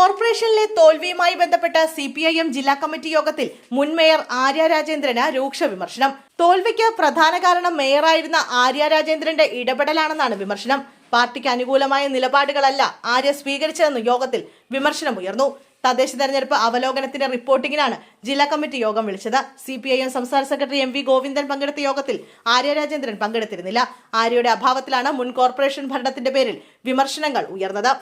കോർപ്പറേഷനിലെ തോൽവിയുമായി ബന്ധപ്പെട്ട സി പി ഐ എം ജില്ലാ കമ്മിറ്റി യോഗത്തിൽ മുൻ മേയർ ആര്യ രാജേന്ദ്രന് രൂക്ഷ വിമർശനം. തോൽവിക്ക് പ്രധാന കാരണം മേയറായിരുന്ന ആര്യ രാജേന്ദ്രന്റെ ഇടപെടലാണെന്നാണ് വിമർശനം. പാർട്ടിക്ക് അനുകൂലമായ നിലപാടുകളല്ല ആര്യ സ്വീകരിച്ചതെന്ന് യോഗത്തിൽ വിമർശനമുയർന്നു തദ്ദേശ തെരഞ്ഞെടുപ്പ് അവലോകനത്തിന്റെ റിപ്പോർട്ടിങ്ങിനാണ് ജില്ലാ കമ്മിറ്റി യോഗം വിളിച്ചത്. സി പി ഐ എം സംസ്ഥാന സെക്രട്ടറി എം വി ഗോവിന്ദൻ പങ്കെടുത്ത യോഗത്തിൽ ആര്യ രാജേന്ദ്രൻ പങ്കെടുത്തിരുന്നില്ല. ആര്യയുടെ അഭാവത്തിലാണ് മുൻ കോർപ്പറേഷൻ ഭരണത്തിന്റെ പേരിൽ വിമർശനങ്ങൾ ഉയർന്നത്.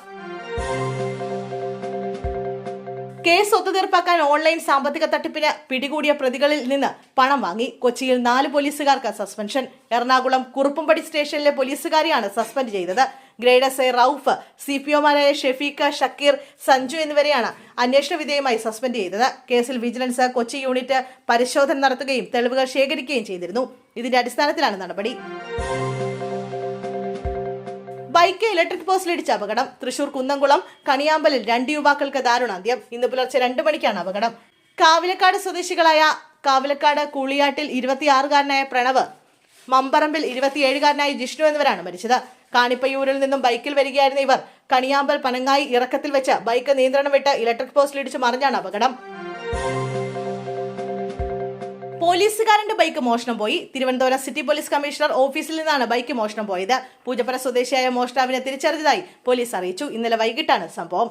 കേസ് ഒത്തുതീർപ്പാക്കാൻ ഓൺലൈൻ സാമ്പത്തിക തട്ടിപ്പിന് പിടികൂടിയ പ്രതികളിൽ നിന്ന് പണം വാങ്ങി കൊച്ചിയിൽ നാല് പോലീസുകാർക്ക് സസ്പെൻഷൻ. എറണാകുളം കുറുപ്പുംപടി സ്റ്റേഷനിലെ പോലീസുകാരെയാണ് സസ്പെൻഡ് ചെയ്തത്. Grade S I Rauf C P ഒമാരായ Shefeeq Shakkeer Sanju എന്നിവരെയാണ് അന്വേഷണ വിധേയമായി സസ്പെൻഡ് ചെയ്തത്. കേസിൽ വിജിലൻസ് കൊച്ചി യൂണിറ്റ് പരിശോധന നടത്തുകയും തെളിവുകൾ ശേഖരിക്കുകയും ചെയ്തിരുന്നു. ഇതിന്റെ അടിസ്ഥാനത്തിലാണ് നടപടി. ബൈക്ക് ഇലക്ട്രിക് പോസ്റ്റിലിടിച്ച അപകടം. തൃശൂർ കുന്നംകുളം കണിയാമ്പലിൽ രണ്ട് യുവാക്കൾക്ക് ദാരുണാന്ത്യം. ഇന്ന് പുലർച്ചെ രണ്ട് മണിക്കാണ് അപകടം. കാവിലക്കാട് സ്വദേശികളായ കാവിലക്കാട് കൂളിയാട്ടിൽ ഇരുപത്തിയാറുകാരനായ പ്രണവ് മമ്പറമ്പിൽ ഇരുപത്തിയേഴുകാരനായ ജിഷ്ണു എന്നിവരാണ് മരിച്ചത്. കാണിപ്പയ്യൂരിൽ നിന്നും ബൈക്കിൽ വരികയായിരുന്ന ഇവർ കണിയാമ്പൽ പനങ്ങായി ഇറക്കത്തിൽ വെച്ച് ബൈക്ക് നിയന്ത്രണം വിട്ട് ഇലക്ട്രിക് പോസ്റ്റിലിടിച്ച് മറിഞ്ഞാണ് അപകടം. പോലീസുകാരന്റെ ബൈക്ക് മോഷണം പോയി. തിരുവനന്തപുരം സിറ്റി പോലീസ് കമ്മീഷണർ ഓഫീസിൽ നിന്നാണ് ബൈക്ക് മോഷണം പോയത്. പൂജപ്പുര സ്വദേശിയായ മോഷ്ടാവിനെ തിരിച്ചറിഞ്ഞതായി പോലീസ് അറിയിച്ചു. ഇന്നലെ വൈകിട്ടാണ് സംഭവം.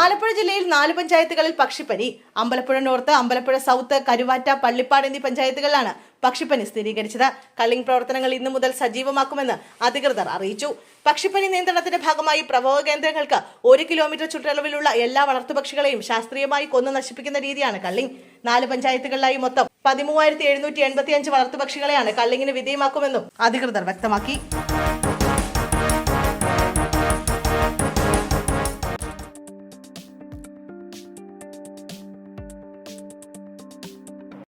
ആലപ്പുഴ ജില്ലയിൽ നാല് പഞ്ചായത്തുകളിൽ പക്ഷിപ്പനി അമ്പലപ്പുഴ നോർത്ത് അമ്പലപ്പുഴ സൗത്ത് കരുവാറ്റ പള്ളിപ്പാട് എന്നീ പഞ്ചായത്തുകളിലാണ് പക്ഷിപ്പനി സ്ഥിരീകരിച്ചത്. കള്ളിംഗ് പ്രവർത്തനങ്ങൾ ഇന്നു മുതൽ സജീവമാക്കുമെന്ന് അധികൃതർ അറിയിച്ചു. പക്ഷിപ്പനി നിയന്ത്രണത്തിന്റെ ഭാഗമായി പ്രഭവ കേന്ദ്രങ്ങൾക്ക് ഒരു കിലോമീറ്റർ ചുറ്റളവിലുള്ള എല്ലാ വളർത്തുപക്ഷികളെയും ശാസ്ത്രീയമായി കൊന്നു നശിപ്പിക്കുന്ന രീതിയാണ് കള്ളിംഗ്. നാല് പഞ്ചായത്തുകളിലായി മൊത്തം പതിമൂവായിരത്തി എഴുന്നൂറ്റി എൺപത്തി അഞ്ച് വളർത്തുപക്ഷികളെയാണ് കള്ളിങ്ങിന് വിധേയമാക്കുമെന്നും അധികൃതർ വ്യക്തമാക്കി.